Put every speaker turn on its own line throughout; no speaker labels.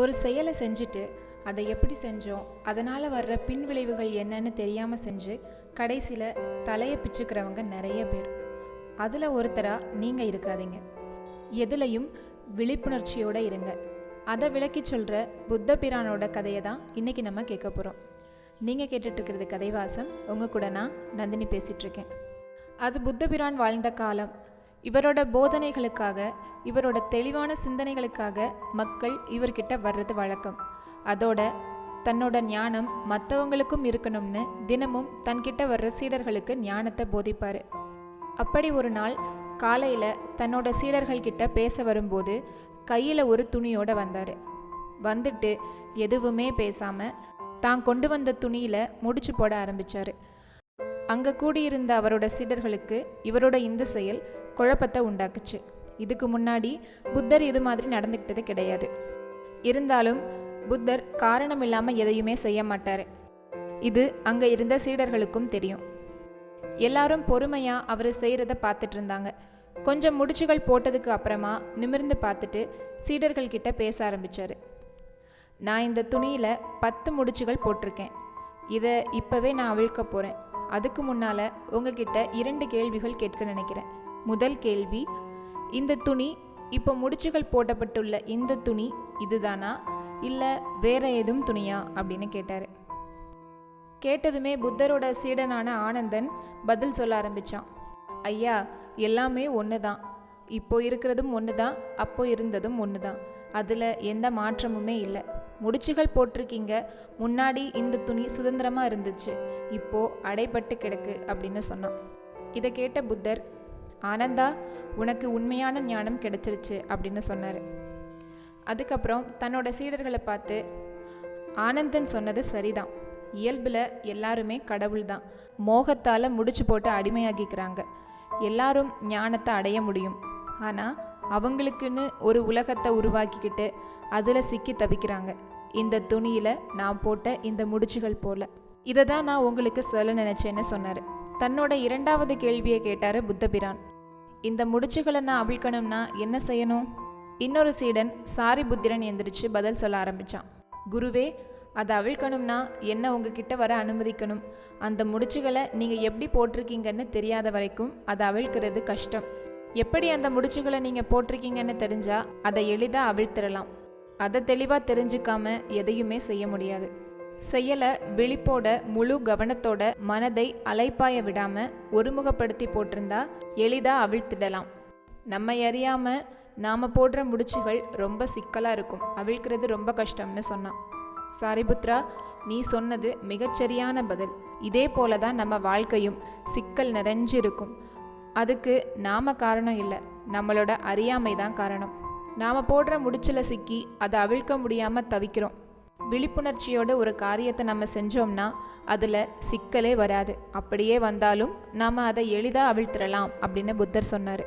ஒரு செயலை செஞ்சுட்டு அதை எப்படி செஞ்சோம் அதனால் வர்ற பின்விளைவுகள் என்னன்னு தெரியாமல் செஞ்சு கடைசியில் தலையை பிச்சுக்கிறவங்க நிறைய பேர். அதில் ஒருத்தராக நீங்கள் இருக்காதீங்க. எதுலையும் விழிப்புணர்ச்சியோடு இருங்க. அதை விளக்கி சொல்கிற புத்த பிரானோட கதையை தான் இன்றைக்கி நம்ம கேட்க போகிறோம் நீங்கள் கேட்டுட்ருக்கிறது கதைவாசம். உங்கள் கூட நான் நந்தினி பேசிகிட்ருக்கேன் அது புத்த பிரான் வாழ்ந்த காலம். இவரோட போதனைகளுக்காக இவரோட தெளிவான சிந்தனைகளுக்காக மக்கள் இவர்கிட்ட வர்றது வழக்கம். அதோட தன்னோட ஞானம் மற்றவங்களுக்கும் இருக்கணும்னு தினமும் தன்கிட்ட வர்ற சீடர்களுக்கு ஞானத்தை போதிப்பார். அப்படி ஒரு நாள் காலையில் தன்னோட சீடர்கள் கிட்ட பேச வரும்போது கையில் ஒரு துணியோடு வந்தார். வந்துட்டு எதுவுமே பேசாமல் தான் கொண்டு வந்த துணியில் முடிச்சு போட ஆரம்பித்தார் அங்கே கூடியிருந்த அவரோட சீடர்களுக்கு இவரோட இந்த செயல் குழப்பத்தை உண்டாக்குச்சு. இதுக்கு முன்னாடி புத்தர் இது மாதிரி நடந்துக்கிட்டது கிடையாது. இருந்தாலும் புத்தர் காரணம் இல்லாமல் எதையுமே செய்ய மாட்டார். இது அங்கே இருந்த சீடர்களுக்கும் தெரியும். எல்லாரும் பொறுமையாக அவர் செய்கிறத பார்த்துட்டு இருந்தாங்க. கொஞ்சம் முடிச்சுகள் போட்டதுக்கு அப்புறமா நிமிர்ந்து பார்த்துட்டு சீடர்கள்கிட்ட பேச ஆரம்பித்தார் நான் இந்த துணியில் பத்து முடிச்சுகள் போட்டிருக்கேன். இதை இப்போவே நான் அவிழ்க்க போகிறேன் அதுக்கு முன்னால் உங்ககிட்ட இரண்டு கேள்விகள் கேட்க நினைக்கிறேன். முதல் கேள்வி. இந்த துணி இப்போ முடிச்சுகள் போடப்பட்டுள்ள இந்த துணி இதுதானா? இல்லை வேற ஏதும் துணியா? அப்படின்னு கேட்டார். கேட்டதுமே புத்தரோட சீடனான ஆனந்தன் பதில் சொல்ல ஆரம்பிச்சான். ஐயா எல்லாமே ஒன்று தான் இப்போ இருக்கிறதும் ஒன்று தான் அப்போ இருந்ததும் ஒன்று தான் அதில் எந்த மாற்றமுமே இல்லை. முடிச்சுகள் போட்டிருக்கீங்க முன்னாடி இந்த துணி சுதந்திரமாக இருந்துச்சு. இப்போ அடைபட்டு கிடக்கு அப்படின்னு சொன்னான். இதை கேட்ட புத்தர் ஆனந்தா உனக்கு உண்மையான ஞானம் கிடைச்சிருச்சு அப்படின்னு சொன்னார். அதுக்கப்புறம் தன்னோட சீடர்களை பார்த்து ஆனந்தன் சொன்னது சரிதான். இயல்பில் எல்லாருமே கடவுள் தான் மோகத்தால் முடிச்சு போட்டு அடிமையாகிக்கிறாங்க. எல்லாரும் ஞானத்தை அடைய முடியும். ஆனால் அவங்களுக்குன்னு ஒரு உலகத்தை உருவாக்கிக்கிட்டு அதில் சிக்கி தவிக்கிறாங்க. இந்த துணியில் நான் போட்ட இந்த முடிச்சுகள் போல. இதை தான் நான் உங்களுக்கு சொல்ல நினச்சேன்னு சொன்னார். தன்னோட இரண்டாவது கேள்வியை கேட்டார் புத்தபிரான். இந்த முடிச்சுகளை நான் அவிழ்க்கணும்னா என்ன செய்யணும்? இன்னொரு சீடன் சாரி புத்திரன் எந்திரிச்சு பதில் சொல்ல ஆரம்பிச்சான். குருவே அதை அவிழ்க்கணும்னா என்ன உங்ககிட்ட வர அனுமதிக்கணும்? அந்த முடிச்சுகளை நீங்கள் எப்படி போட்டிருக்கீங்கன்னு தெரியாத வரைக்கும் அதை அவிழ்க்கிறது கஷ்டம். எப்படி அந்த முடிச்சுகளை நீங்கள் போட்டிருக்கீங்கன்னு தெரிஞ்சால் அதை எளிதாக அவிழ்த்திடலாம். அதை தெளிவாக தெரிஞ்சுக்காம எதையுமே செய்ய முடியாது. செயலை விழிப்போட முழு கவனத்தோட மனதை அலைப்பாய விடாம ஒருமுகப்படுத்தி போட்டிருந்தா எளிதாக அவிழ்த்திடலாம். நம்ம அறியாம நாம போடுற முடிச்சுகள் ரொம்ப சிக்கலா இருக்கும். அவிழ்க்கிறது ரொம்ப கஷ்டம்னு சொன்னான் சாரிபுத்ரா நீ சொன்னது மிகச்சரியான பதில். இதே போல தான் நம்ம வாழ்க்கையும் சிக்கல் நிறைஞ்சு இருக்கும் அதுக்கு நாம காரணம் இல்லை. நம்மளோட அறியாமை தான் காரணம். நாம் போடுற முடிச்சில் சிக்கி அதை அவிழ்க்க முடியாமல் தவிக்கிறோம். விழிப்புணர்ச்சியோட ஒரு காரியத்தை நம்ம செஞ்சோம்னா அதில் சிக்கலே வராது. அப்படியே வந்தாலும் நாம் அதை எளிதாக அவிழ்த்திடலாம் அப்படின்னு புத்தர் சொன்னார்.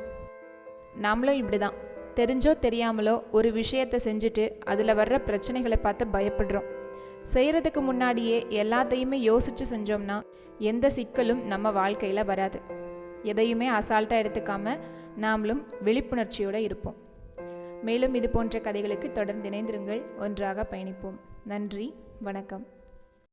நாமளும் இப்படி தான் தெரிஞ்சோ தெரியாமலோ ஒரு விஷயத்தை செஞ்சுட்டு அதில் வர்ற பிரச்சனைகளை பார்த்து பயப்படுறோம். செய்கிறதுக்கு முன்னாடியே எல்லாத்தையுமே யோசித்து செஞ்சோம்னா எந்த சிக்கலும் நம்ம வாழ்க்கையில் வராது. எதையுமே அசால்ட்டாக எடுத்துக்காம நாமளும் விழிப்புணர்ச்சியோடு இருப்போம். மேலும் இது போன்ற கதைகளுக்கு தொடர்ந்து இணைந்திருங்கள். ஒன்றாக பயணிப்போம். நன்றி வணக்கம்.